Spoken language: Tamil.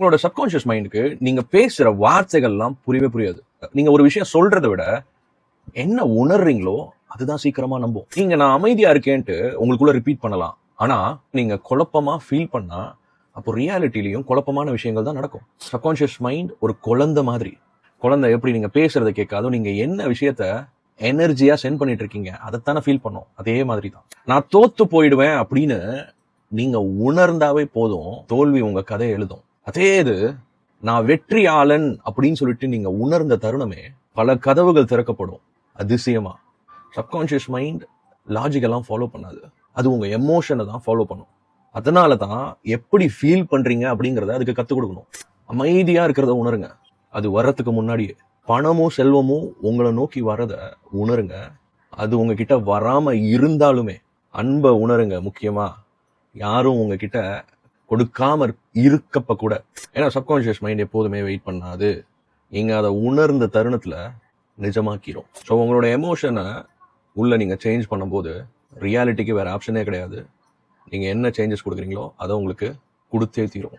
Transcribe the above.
உங்களோட சப்கான்ஷியஸ் மைண்டுக்கு நீங்க பேசுற வார்த்தைகள்லாம் புரியவே புரியாது. நீங்க ஒரு விஷயம் சொல்றதை விட என்ன உணர்றீங்களோ அதுதான் சீக்கிரமா நம்பும். நீங்க நான் அமைதியா இருக்கேன்ட்டு உங்களுக்குள்ள ரிப்பீட் பண்ணலாம். ஆனா நீங்க குழப்பமா ஃபீல் பண்ணா அப்போ ரியாலிட்டிலையும் குழப்பமான விஷயங்கள் தான் நடக்கும். சப்கான்ஷியஸ் மைண்ட் ஒரு குழந்தை மாதிரி. குழந்தை எப்படி நீங்க பேசுறதை கேட்காதோ நீங்க என்ன விஷயத்த எனர்ஜியா சென்ட் பண்ணிட்டு இருக்கீங்க அதைத்தானே ஃபீல் பண்ணும். அதே மாதிரி தான். நான் தோத்து போயிடுவேன் அப்படின்னு நீங்க உணர்ந்தாவே போதும். தோல்வி உங்க கதையை எழுதும். அதே இது நான் வெற்றியாளன் அப்படின்னு சொல்லிட்டு நீங்க உணர்ந்த தருணமே பல கதவுகள் திறக்கப்படும். அதிசயமா. சப்கான்ஷியஸ் மைண்ட் லாஜிக்கெல்லாம் ஃபாலோ பண்ணாது. அது உங்க எமோஷனை தான் ஃபாலோ பண்ணும். அதனால தான் எப்படி ஃபீல் பண்றீங்க அப்படிங்கிறத அதுக்கு கத்துக் கொடுக்கணும். அமைதியா இருக்கிறத உணருங்க. அது வர்றதுக்கு முன்னாடியே. பணமும் செல்வமும் உங்களை நோக்கி வரத உணருங்க. அது உங்ககிட்ட வராம இருந்தாலுமே அன்பை உணருங்க முக்கியமா. யாரும் உங்ககிட்ட கொடுக்காம இருக்கப்ப கூட. ஏன்னா சப்கான்ஷியஸ் மைண்ட் எப்போதுமே வெயிட் பண்ணாது. நீங்க அதை உணர்ந்த தருணத்துல நிஜமாக்கிறோம் ஸோ உங்களோட எமோஷனை உள்ள நீங்க சேஞ்ச் பண்ணும்போது ரியாலிட்டிக்கு வேற ஆப்ஷனே கிடையாது. நீங்க என்ன சேஞ்சஸ் கொடுக்குறீங்களோ அதை உங்களுக்கு கொடுத்தே தீரும்.